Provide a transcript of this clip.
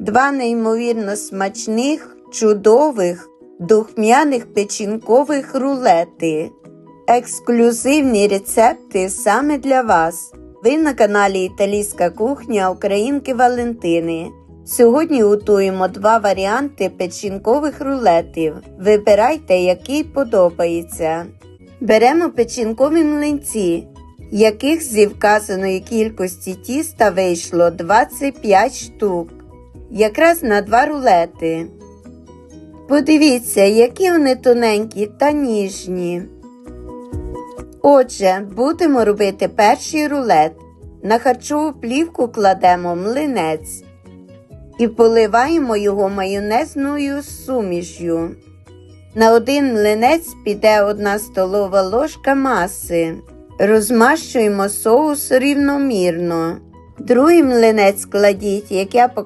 Два неймовірно смачних, чудових, духмяних печінкових рулети. Ексклюзивні рецепти саме для вас. Ви на каналі Італійська кухня Українки Валентини. Сьогодні готуємо два варіанти печінкових рулетів. Вибирайте, який подобається. Беремо печінкові млинці, яких зі вказаної кількості тіста вийшло 25 штук, якраз на два рулети. Подивіться, які вони тоненькі та ніжні. Отже, будемо робити перший рулет. На харчову плівку кладемо млинець і поливаємо його майонезною сумішю. На один млинець піде 1 столова ложка маси. Розмащуємо соус рівномірно. Другий млинець кладіть, як я показала.